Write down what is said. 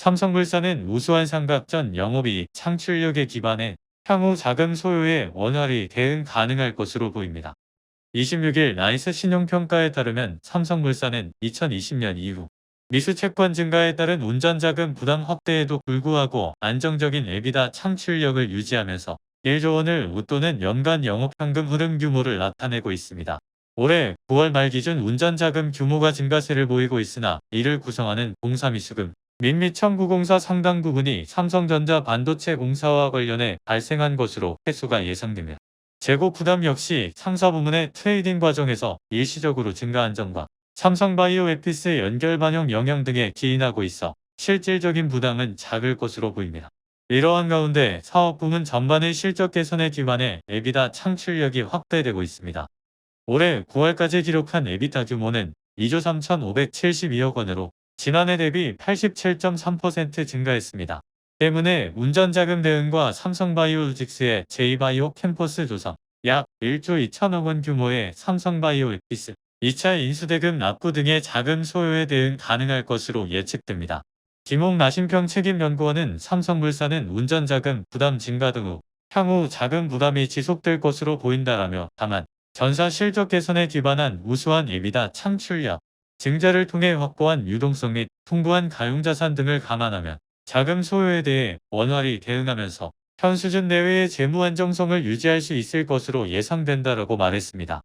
삼성물산은 우수한 삼각전 영업이익 창출력에 기반해 향후 자금 소요에 원활히 대응 가능할 것으로 보입니다. 26일 나이스 신용평가에 따르면 삼성물산은 2020년 이후 미수 채권 증가에 따른 운전자금 부담 확대에도 불구하고 안정적인 에비다 창출력을 유지하면서 1조 원을 웃도는 연간 영업현금 흐름 규모를 나타내고 있습니다. 올해 9월 말 기준 운전자금 규모가 증가세를 보이고 있으나 이를 구성하는 공사미수금, 민미 청구공사 상당 부분이 삼성전자 반도체 공사와 관련해 발생한 것으로 회수가 예상됩니다. 재고 부담 역시 상사 부문의 트레이딩 과정에서 일시적으로 증가한 점과 삼성바이오 에피스 연결 반영 영향 등에 기인하고 있어 실질적인 부담은 작을 것으로 보입니다. 이러한 가운데 사업 부문 전반의 실적 개선에 기반해 에비다 창출력이 확대되고 있습니다. 올해 9월까지 기록한 에비타 규모는 2조 3,572억 원으로 지난해 대비 87.3% 증가했습니다. 때문에 운전자금 대응과 삼성바이오로직스의 제2바이오 캠퍼스 조성, 약 1조 2천억 원 규모의 삼성바이오 에피스, 2차 인수대금 납부 등의 자금 소요에 대응 가능할 것으로 예측됩니다. 김홍 나심평 책임연구원은 삼성물산은 운전자금 부담 증가 등후 향후 자금 부담이 지속될 것으로 보인다라며 다만 전사 실적 개선에 기반한 우수한 예비다 창출력, 증자를 통해 확보한 유동성 및 풍부한 가용자산 등을 감안하면 자금 소요에 대해 원활히 대응하면서 현 수준 내외의 재무 안정성을 유지할 수 있을 것으로 예상된다라고 말했습니다.